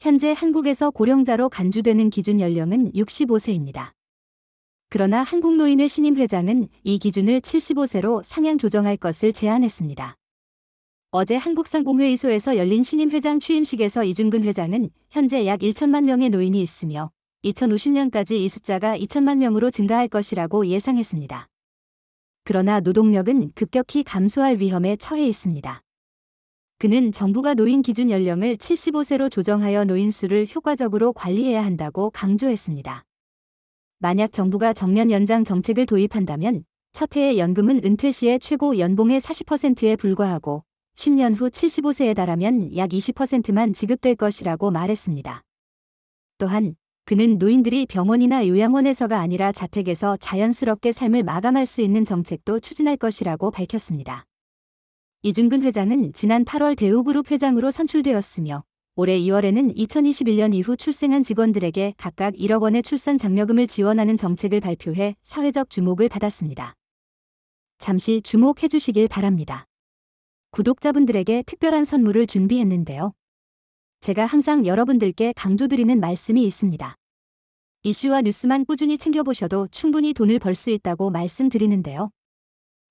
현재 한국에서 고령자로 간주되는 기준 연령은 65세입니다. 그러나 한국노인회 신임 회장은 이 기준을 75세로 상향 조정할 것을 제안했습니다. 어제 한국상공회의소에서 열린 신임 회장 취임식에서 이준근 회장은 현재 약 1천만 명의 노인이 있으며 2050년까지 이 숫자가 2천만 명으로 증가할 것이라고 예상했습니다. 그러나 노동력은 급격히 감소할 위험에 처해 있습니다. 그는 정부가 노인 기준 연령을 75세로 조정하여 노인 수를 효과적으로 관리해야 한다고 강조했습니다. 만약 정부가 정년 연장 정책을 도입한다면 첫 해의 연금은 은퇴 시의 최고 연봉의 40%에 불과하고 10년 후 75세에 달하면 약 20%만 지급될 것이라고 말했습니다. 또한 그는 노인들이 병원이나 요양원에서가 아니라 자택에서 자연스럽게 삶을 마감할 수 있는 정책도 추진할 것이라고 밝혔습니다. 이준근 회장은 지난 8월 대우그룹 회장으로 선출되었으며 올해 2월에는 2021년 이후 출생한 직원들에게 각각 1억 원의 출산 장려금을 지원하는 정책을 발표해 사회적 주목을 받았습니다. 잠시 주목해 주시길 바랍니다. 구독자분들에게 특별한 선물을 준비했는데요. 제가 항상 여러분들께 강조드리는 말씀이 있습니다. 이슈와 뉴스만 꾸준히 챙겨보셔도 충분히 돈을 벌 수 있다고 말씀드리는데요.